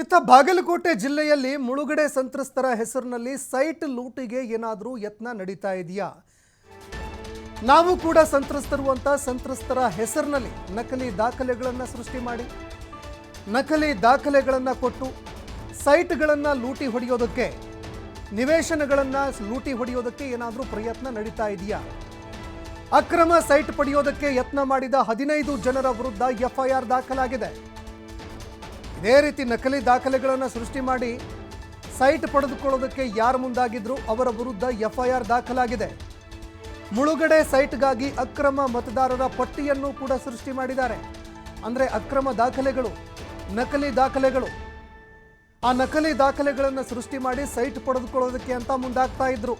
ಇತ್ತ ಬಾಗಲಕೋಟೆ ಜಿಲ್ಲೆಯಲ್ಲಿ ಮುಳುಗಡೆ ಸಂತ್ರಸ್ತರ ಹೆಸರಿನಲ್ಲಿ ಸೈಟ್ ಲೂಟಿಗೆ ಏನಾದರೂ ಯತ್ನ ನಡೀತಾ ಇದೆಯಾ? ನಾವು ಕೂಡ ಸಂತ್ರಸ್ತರು ಅಂತ ಸಂತ್ರಸ್ತರ ಹೆಸರಿನಲ್ಲಿ ನಕಲಿ ದಾಖಲೆಗಳನ್ನು ಸೃಷ್ಟಿ ಮಾಡಿ, ನಕಲಿ ದಾಖಲೆಗಳನ್ನು ಕೊಟ್ಟು ಸೈಟ್ಗಳನ್ನು ಲೂಟಿ ಹೊಡೆಯೋದಕ್ಕೆ, ನಿವೇಶನಗಳನ್ನು ಲೂಟಿ ಹೊಡೆಯೋದಕ್ಕೆ ಏನಾದರೂ ಪ್ರಯತ್ನ ನಡೀತಾ ಇದೆಯಾ? ಅಕ್ರಮ ಸೈಟ್ ಪಡೆಯೋದಕ್ಕೆ ಯತ್ನ ಮಾಡಿದ ಹದಿನೈದು ಜನರ ವಿರುದ್ಧ ಎಫ್ಐಆರ್ ದಾಖಲಾಗಿದೆ. ಇದೇ ರೀತಿ ನಕಲಿ ದಾಖಲೆಗಳನ್ನು ಸೃಷ್ಟಿ ಮಾಡಿ ಸೈಟ್ ಪಡೆದುಕೊಳ್ಳೋದಕ್ಕೆ ಯಾರು ಮುಂದಾಗಿದ್ರು ಅವರ ವಿರುದ್ಧ ಎಫ್ಐಆರ್ ದಾಖಲಾಗಿದೆ. ಮುಳುಗಡೆ ಸೈಟ್ಗಾಗಿ ಅಕ್ರಮ ಮತದಾರರ ಪಟ್ಟಿಯನ್ನು ಕೂಡ ಸೃಷ್ಟಿ ಮಾಡಿದ್ದಾರೆ. ಅಂದರೆ ಅಕ್ರಮ ದಾಖಲೆಗಳು, ನಕಲಿ ದಾಖಲೆಗಳು. ಆ ನಕಲಿ ದಾಖಲೆಗಳನ್ನು ಸೃಷ್ಟಿ ಮಾಡಿ ಸೈಟ್ ಪಡೆದುಕೊಳ್ಳೋದಕ್ಕೆ ಅಂತ ಮುಂದಾಗ್ತಾ ಇದ್ರು.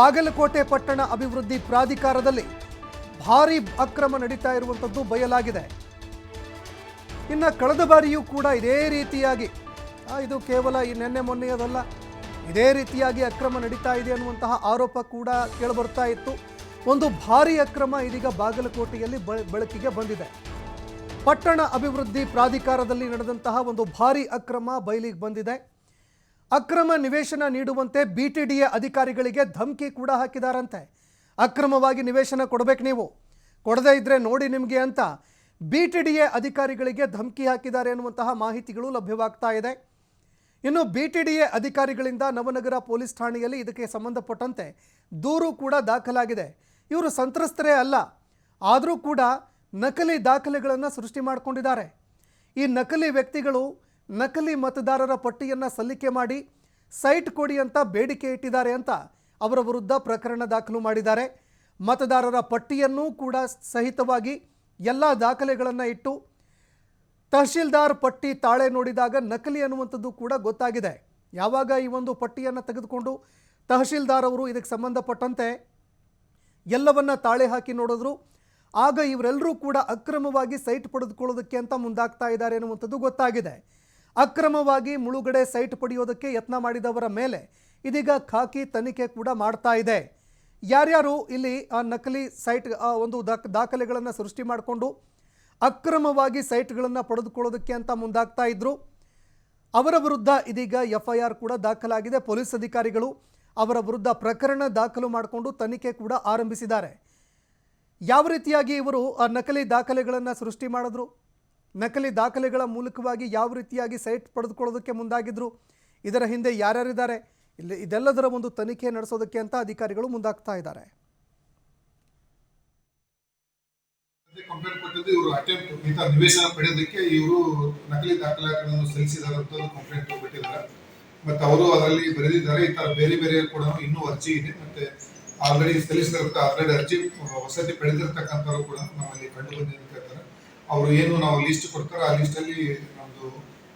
ಬಾಗಲಕೋಟೆ ಪಟ್ಟಣ ಅಭಿವೃದ್ಧಿ ಪ್ರಾಧಿಕಾರದಲ್ಲಿ ಭಾರಿ ಅಕ್ರಮ ನಡೀತಾ ಇರುವಂಥದ್ದು ಬಯಲಾಗಿದೆ. ಇನ್ನು ಕಳೆದ ಬಾರಿಯೂ ಕೂಡ ಇದೇ ರೀತಿಯಾಗಿ ಇದು ಕೇವಲ ಈ ನಿನ್ನೆ ಮೊನ್ನೆಯದಲ್ಲ, ಇದೇ ರೀತಿಯಾಗಿ ಅಕ್ರಮ ನಡೀತಾ ಇದೆ ಅನ್ನುವಂತಹ ಆರೋಪ ಕೂಡ ಕೇಳಿಬರ್ತಾ ಇತ್ತು. ಒಂದು ಭಾರಿ ಅಕ್ರಮ ಇದೀಗ ಬಾಗಲಕೋಟೆಯಲ್ಲಿ ಬೆಳಕಿಗೆ ಬಂದಿದೆ. ಪಟ್ಟಣ ಅಭಿವೃದ್ಧಿ ಪ್ರಾಧಿಕಾರದಲ್ಲಿ ನಡೆದಂತಹ ಒಂದು ಭಾರಿ ಅಕ್ರಮ ಬಯಲಿಗೆ ಬಂದಿದೆ. ಅಕ್ರಮ ನಿವೇಶನ ನೀಡುವಂತೆ ಬಿ ಟಿ ಡಿ ಎ ಅಧಿಕಾರಿಗಳಿಗೆ ಧಮಕಿ ಕೂಡ ಹಾಕಿದಾರಂತೆ. ಅಕ್ರಮವಾಗಿ ನಿವೇಶನ ಕೊಡಬೇಕು ನೀವು. ಕೊಡದೇ ಇದ್ರೆ ನೋಡಿ ನಿಮಗೆ ಅಂತ ಬಿ ಟಿ ಡಿ ಎ ಅಧಿಕಾರಿಗಳಿಗೆ ಧಮಕಿ ಹಾಕಿದ್ದಾರೆ ಅನ್ನುವಂತಹ ಮಾಹಿತಿಗಳು ಲಭ್ಯವಾಗ್ತಾ ಇದೆ. ಇನ್ನು ಬಿ ಟಿ ಡಿ ಎ ಅಧಿಕಾರಿಗಳಿಂದ ನವನಗರ ಪೊಲೀಸ್ ಠಾಣೆಯಲ್ಲಿ ಇದಕ್ಕೆ ಸಂಬಂಧಪಟ್ಟಂತೆ ದೂರು ಕೂಡ ದಾಖಲಾಗಿದೆ. ಇವರು ಸಂತ್ರಸ್ತರೇ ಅಲ್ಲ, ಆದರೂ ಕೂಡ ನಕಲಿ ದಾಖಲೆಗಳನ್ನು ಸೃಷ್ಟಿ ಮಾಡಿಕೊಂಡಿದ್ದಾರೆ. ಈ ನಕಲಿ ವ್ಯಕ್ತಿಗಳು ನಕಲಿ ಮತದಾರರ ಪಟ್ಟಿಯನ್ನು ಸಲ್ಲಿಕೆ ಮಾಡಿ ಸೈಟ್ ಕೊಡಿ ಅಂತ ಬೇಡಿಕೆ ಇಟ್ಟಿದ್ದಾರೆ ಅಂತ ಅವರ ವಿರುದ್ಧ ಪ್ರಕರಣ ದಾಖಲು ಮಾಡಿದ್ದಾರೆ. ಮತದಾರರ ಪಟ್ಟಿಯನ್ನೂ ಕೂಡ ಸಹಿತವಾಗಿ ಎಲ್ಲ ದಾಖಲೆಗಳನ್ನು ಇಟ್ಟು ತಹಶೀಲ್ದಾರ್ ಪಟ್ಟಿ ತಾಳೆ ನೋಡಿದಾಗ ನಕಲಿ ಅನ್ನುವಂಥದ್ದು ಕೂಡ ಗೊತ್ತಾಗಿದೆ. ಯಾವಾಗ ಈ ಒಂದು ಪಟ್ಟಿಯನ್ನು ತೆಗೆದುಕೊಂಡು ತಹಶೀಲ್ದಾರ್ ಅವರು ಇದಕ್ಕೆ ಸಂಬಂಧಪಟ್ಟಂತೆ ಎಲ್ಲವನ್ನ ತಾಳೆ ಹಾಕಿ ನೋಡಿದ್ರು, ಆಗ ಇವರೆಲ್ಲರೂ ಕೂಡ ಅಕ್ರಮವಾಗಿ ಸೈಟ್ ಪಡೆದುಕೊಳ್ಳೋದಕ್ಕೆ ಅಂತ ಮುಂದಾಗ್ತಾ ಇದ್ದಾರೆ ಅನ್ನುವಂಥದ್ದು ಗೊತ್ತಾಗಿದೆ. ಅಕ್ರಮವಾಗಿ ಮುಳುಗಡೆ ಸೈಟ್ ಪಡೆಯೋದಕ್ಕೆ ಯತ್ನ ಮಾಡಿದವರ ಮೇಲೆ ಇದೀಗ ಖಾಕಿ ತನಿಖೆ ಕೂಡ ಮಾಡ್ತಾ ಇದೆ. ಯಾರ್ಯಾರು ಇಲ್ಲಿ ಆ ನಕಲಿ ಸೈಟ್ ಒಂದು ದಾಖ, ದಾಖಲೆಗಳನ್ನು ಸೃಷ್ಟಿ ಮಾಡಿಕೊಂಡು ಅಕ್ರಮವಾಗಿ ಸೈಟ್ಗಳನ್ನು ಪಡೆದುಕೊಳ್ಳೋದಕ್ಕೆ ಅಂತ ಮುಂದಾಗ್ತಾ ಇದ್ರು. ಅವರ ವಿರುದ್ಧ ಇದೀಗ ಎಫ್ಐಆರ್ ಕೂಡ ದಾಖಲಾಗಿದೆ. ಪೊಲೀಸ್ ಅಧಿಕಾರಿಗಳು ಅವರ ವಿರುದ್ಧ ಪ್ರಕರಣ ದಾಖಲು ಮಾಡಿಕೊಂಡು ತನಿಖೆ ಕೂಡ ಆರಂಭಿಸಿದ್ದಾರೆ. ಯಾವ ರೀತಿಯಾಗಿ ಇವರು ಆ ನಕಲಿ ದಾಖಲೆಗಳನ್ನು ಸೃಷ್ಟಿ ಮಾಡಿದ್ರು? ನಕಲಿ ದಾಖಲೆಗಳ ಮೂಲಕವಾಗಿ ಯಾವ ರೀತಿಯಾಗಿ ಸೈಟ್ ಪಡೆದುಕೊಳ್ಳೋದಕ್ಕೆ ಮುಂದಾಗಿದ್ರು? ಇದರ ಹಿಂದೆ ಯಾರ್ಯಾರಿದ್ದಾರೆ? ಇಲ್ಲಿ ಇದೆಲ್ಲದರ ಒಂದು ತನಿಖೆ ನಡೆಸೋದಕ್ಕೆ ಅಂತ ಅಧಿಕಾರಿಗಳು ಮುಂದಾಗ್ತಾ ಇದ್ದಾರೆ. ಕಂಪ್ಲೇಂಟ್ ಕೊಟ್ಟಿದ್ದು ಇವರು ಅಟೆಂಪ್ಟ್ ಇಂಥ ನಿವೇಶನ ಪಡೆಯೋದಕ್ಕೆ ಇವರು ನಕಲಿ ದಾಖಲಾತಿಗಳನ್ನು ಸಲ್ಲಿಸಿದ್ದಾರೆ ಅಂತ ಕಂಪ್ಲೇಂಟ್ ಕೊಟ್ಟಿದ್ದಾರೆ ಮತ್ತೆ ಅವರು ಅದರಲ್ಲಿ ಬರೆದಿದ್ದಾರೆ, ಈ ತರ ಬೇರೆ ಬೇರೆ ಕೂಡ ಇನ್ನೂ ಅರ್ಜಿ ಇದೆ. ಮತ್ತೆ ಆಲ್ರೆಡಿ ಸಲ್ಲಿಸಿದಂತ ಆಲ್ರೆಡಿ ಅರ್ಜಿ ವಸತಿ ಪಡೆದಿರ್ತಕ್ಕಂಥವ್ರು ಕೂಡ ನಮ್ಮಲ್ಲಿ ಕಂಡು ಬಂದಿದೆ ಅಂತ ಹೇಳ್ತಾರೆ. ಅವರು ಏನು ನಾವು ಲಿಸ್ಟ್ ಕೊಡ್ತಾರೆ ಆ ಲಿಸ್ಟ್ ಅಲ್ಲಿ ನಮ್ದು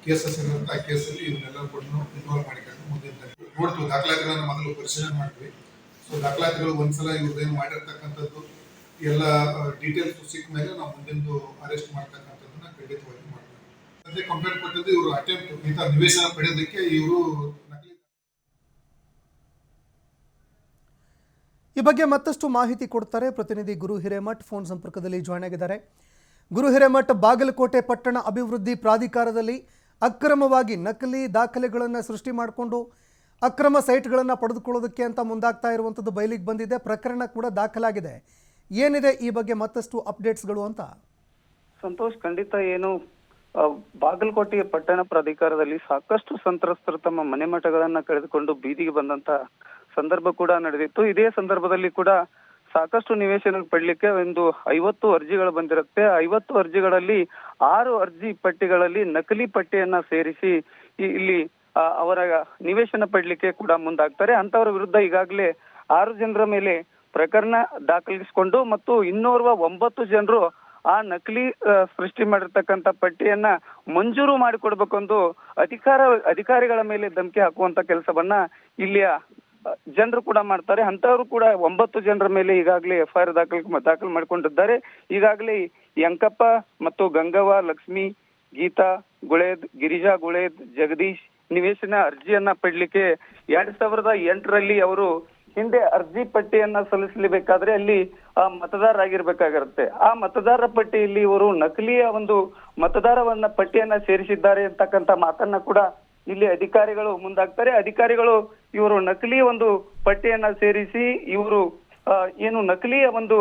ಕೇಸಸ್ ಇರುತ್ತೆ ಆ ಕೇಸಲ್ಲಿ ಇವನ್ನೆಲ್ಲ ಕೂಡ ಇನ್ವಾಲ್ವ್ ಮಾಡಿಕೊಂಡು ಮುಂದಿನ ನೋಡ್ತೀವಿ, ದಾಖಲಾತಿಗಳನ್ನ ಮೊದಲು ಪರಿಶೀಲನೆ ಮಾಡ್ತೀವಿ. ಸೊ ದಾಖಲಾತಿಗಳು ಒಂದ್ಸಲ ಇವ್ರದ್ದೇನು ಮಾಡಿರ್ತಕ್ಕಂಥದ್ದು, ಎಲ್ಲ ಡೀಟೇಲ್ಸ್ ಸಿಕ್ಕ ಮೇಲೆ ನಾವು ಮುಂದಿಂದು ಅರೆಸ್ಟ್ ಮಾಡ್ತಕ್ಕಂಥದ್ದನ್ನ ಖಂಡಿತವಾಗಿ ಮಾಡ್ತೀವಿ. ಅದೇ ಕಂಪ್ಲೇಂಟ್ ಕೊಟ್ಟಿದ್ದು ಇವರು ಅಟೆಂಪ್ಟ್ ಇಂಥ ನಿವೇಶನ ಪಡೆಯೋದಕ್ಕೆ ಇವರು ಈ ಬಗ್ಗೆ ಮತ್ತಷ್ಟು ಮಾಹಿತಿ ಕೊಡ್ತಾರೆ ಪ್ರತಿನಿಧಿ ಗುರು ಹಿರೇಮಠ್. ಫೋನ್ ಸಂಪರ್ಕದಲ್ಲಿ ಜಾಯ್ನ್ ಆಗಿದ್ದಾರೆ. ಗುರು ಹಿರೇಮಠ್, ಬಾಗಲಕೋಟೆ ಪಟ್ಟಣ ಅಭಿವೃದ್ಧಿ ಪ್ರಾಧಿಕಾರದಲ್ಲಿ ಅಕ್ರಮವಾಗಿ ನಕಲಿ ದಾಖಲೆಗಳನ್ನು ಸೃಷ್ಟಿ ಮಾಡಿಕೊಂಡು ಅಕ್ರಮ ಸೈಟ್ಗಳನ್ನು ಪಡೆದುಕೊಳ್ಳೋದಕ್ಕೆ ಅಂತ ಮುಂದಾಗ್ತಾ ಇರುವಂಥದ್ದು ಬಯಲಿಗೆ ಬಂದಿದೆ. ಪ್ರಕರಣ ಕೂಡ ದಾಖಲಾಗಿದೆ. ಏನಿದೆ ಈ ಬಗ್ಗೆ ಮತ್ತಷ್ಟು ಅಪ್ಡೇಟ್ಸ್ಗಳು ಅಂತ? ಸಂತೋಷ್, ಖಂಡಿತ ಏನು ಬಾಗಲಕೋಟೆಯ ಪಟ್ಟಣ ಪ್ರಾಧಿಕಾರದಲ್ಲಿ ಸಾಕಷ್ಟು ಸಂತ್ರಸ್ತರು ತಮ್ಮ ಮನೆ ಮಠಗಳನ್ನ ಕಳೆದುಕೊಂಡು ಬೀದಿಗೆ ಬಂದಂತ ಸಂದರ್ಭ ಕೂಡ ನಡೆದಿತ್ತು. ಇದೇ ಸಂದರ್ಭದಲ್ಲಿ ಕೂಡ ಸಾಕಷ್ಟು ನಿವೇಶನ ಪಡಲಿಕ್ಕೆ ಒಂದು ಐವತ್ತು ಅರ್ಜಿಗಳು ಬಂದಿರುತ್ತೆ. ಐವತ್ತು ಅರ್ಜಿಗಳಲ್ಲಿ ಆರು ಅರ್ಜಿ ಪಟ್ಟಿಗಳಲ್ಲಿ ನಕಲಿ ಪಟ್ಟಿಯನ್ನ ಸೇರಿಸಿ ಇಲ್ಲಿ ಅವರ ನಿವೇಶನ ಪಡಲಿಕ್ಕೆ ಕೂಡ ಮುಂದಾಗ್ತಾರೆ. ಅಂತವರ ವಿರುದ್ಧ ಈಗಾಗಲೇ ಆರು ಜನರ ಮೇಲೆ ಪ್ರಕರಣ ದಾಖಲಿಸಿಕೊಂಡು ಮತ್ತು ಇನ್ನೋರ್ವ ಒಂಬತ್ತು ಜನರು ಆ ನಕಲಿ ಸೃಷ್ಟಿ ಮಾಡಿರ್ತಕ್ಕಂಥ ಪಟ್ಟಿಯನ್ನ ಮಂಜೂರು ಮಾಡಿಕೊಡ್ಬೇಕೆಂದು ಅಧಿಕಾರ, ಅಧಿಕಾರಿಗಳ ಮೇಲೆ ಧಮಕಿ ಹಾಕುವಂತ ಕೆಲಸವನ್ನ ಇಲ್ಲಿಯ ಜನರು ಕೂಡ ಮಾಡ್ತಾರೆ. ಅಂತವರು ಕೂಡ ಒಂಬತ್ತು ಜನರ ಮೇಲೆ ಈಗಾಗಲೇ ಎಫ್ ಐ ಆರ್ ದಾಖಲು ದಾಖಲು ಮಾಡಿಕೊಂಡಿದ್ದಾರೆ. ಈಗಾಗಲೇ ಯಂಕಪ್ಪ ಮತ್ತು ಗಂಗವ್ವ, ಲಕ್ಷ್ಮಿ, ಗೀತಾ, ಗುಳೇದ್, ಗಿರಿಜಾ ಗುಳೇದ್, ಜಗದೀಶ್ ನಿವೇಶನ ಅರ್ಜಿಯನ್ನ ಪಡ್ಲಿಕ್ಕೆ ಎರಡ್ ಸಾವಿರದ ಎಂಟರಲ್ಲಿ ಅವರು ಹಿಂದೆ ಅರ್ಜಿ ಪಟ್ಟಿಯನ್ನ ಸಲ್ಲಿಸಲೇಬೇಕಾದ್ರೆ ಅಲ್ಲಿ ಆ, ಮತದಾರರಾಗಿರ್ಬೇಕಾಗಿರುತ್ತೆ ಆ ಮತದಾರರ ಪಟ್ಟಿಯಲ್ಲಿ ಇವರು ನಕಲಿಯ ಒಂದು ಮತದಾರವನ್ನ ಪಟ್ಟಿಯನ್ನ ಸೇರಿಸಿದ್ದಾರೆ ಅಂತಕ್ಕಂತ ಮಾತನ್ನ ಕೂಡ ಇಲ್ಲಿ ಅಧಿಕಾರಿಗಳು ಮುಂದಾಗ್ತಾರೆ. ಅಧಿಕಾರಿಗಳು ಇವರು ನಕಲಿ ಒಂದು ಪಟ್ಟಿಯನ್ನ ಸೇರಿಸಿ ಇವರು ಏನು ನಕಲಿಯ ಒಂದು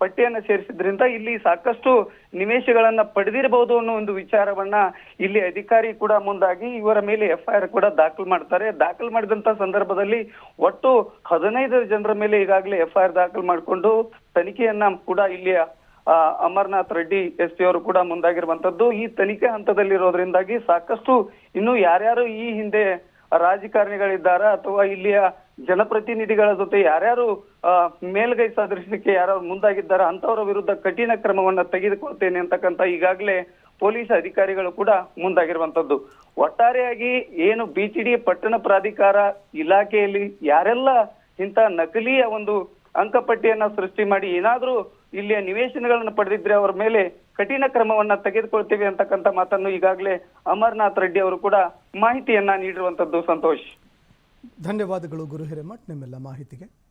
ಪಟ್ಟಿಯನ್ನ ಸೇರಿಸಿದ್ರಿಂದ ಇಲ್ಲಿ ಸಾಕಷ್ಟು ನಿವೇಶಗಳನ್ನ ಪಡೆದಿರಬಹುದು ಅನ್ನೋ ಒಂದು ವಿಚಾರವನ್ನ ಇಲ್ಲಿ ಅಧಿಕಾರಿ ಕೂಡ ಮುಂದಾಗಿ ಇವರ ಮೇಲೆ ಎಫ್ಐಆರ್ ಕೂಡ ದಾಖಲು ಮಾಡ್ತಾರೆ. ದಾಖಲು ಮಾಡಿದಂತ ಸಂದರ್ಭದಲ್ಲಿ ಒಟ್ಟು ಹದಿನೈದು ಜನರ ಮೇಲೆ ಈಗಾಗಲೇ ಎಫ್ಐಆರ್ ದಾಖಲು ಮಾಡಿಕೊಂಡು ತನಿಖೆಯನ್ನ ಕೂಡ ಇಲ್ಲಿಯ ಆ, ಅಮರ್ನಾಥ್ ರೆಡ್ಡಿ ಎಸ್ ಪಿ ಅವರು ಕೂಡ ಮುಂದಾಗಿರುವಂತದ್ದು. ಈ ತನಿಖೆ ಹಂತದಲ್ಲಿರೋದ್ರಿಂದಾಗಿ ಸಾಕಷ್ಟು ಇನ್ನು ಯಾರ್ಯಾರು ಈ ಹಿಂದೆ ರಾಜಕಾರಣಿಗಳಿದ್ದಾರಾ ಅಥವಾ ಇಲ್ಲಿಯ ಜನಪ್ರತಿನಿಧಿಗಳ ಜೊತೆ ಯಾರ್ಯಾರು ಮೇಲ್ಗೈ ಸಾಧಿಸಲಿಕ್ಕೆ ಯಾರು ಮುಂದಾಗಿದ್ದಾರ ಅಂತವರ ವಿರುದ್ಧ ಕಠಿಣ ಕ್ರಮವನ್ನ ತೆಗೆದುಕೊಳ್ತೇನೆ ಅಂತಕ್ಕಂತ ಈಗಾಗಲೇ ಪೊಲೀಸ್ ಅಧಿಕಾರಿಗಳು ಕೂಡ ಮುಂದಾಗಿರುವಂತದ್ದು ಒಟ್ಟಾರೆಯಾಗಿ ಏನು ಬಿಟಿಡಿ ಪಟ್ಟಣ ಪ್ರಾಧಿಕಾರ ಇಲಾಖೆಯಲ್ಲಿ ಯಾರೆಲ್ಲ ಇಂಥ ನಕಲಿಯ ಒಂದು ಅಂಕಪಟ್ಟಿಯನ್ನ ಸೃಷ್ಟಿ ಮಾಡಿ ಏನಾದ್ರೂ ಇಲ್ಲಿಯ ನಿವೇಶನಗಳನ್ನು ಪಡೆದಿದ್ರೆ ಅವರ ಮೇಲೆ ಕಠಿಣ ಕ್ರಮವನ್ನ ತೆಗೆದುಕೊಳ್ತೇವೆ ಅಂತಕ್ಕಂಥ ಮಾತನ್ನು ಈಗಾಗಲೇ ಅಮರ್ನಾಥ್ ರೆಡ್ಡಿ ಅವರು ಕೂಡ ಮಾಹಿತಿಯನ್ನ ನೀಡಿರುವಂತದ್ದು ಸಂತೋಷ್. ಧನ್ಯವಾದಗಳು ಗುರು ಹಿರೇಮಠ್ ನಿಮ್ಮೆಲ್ಲ ಮಾಹಿತಿಗೆ.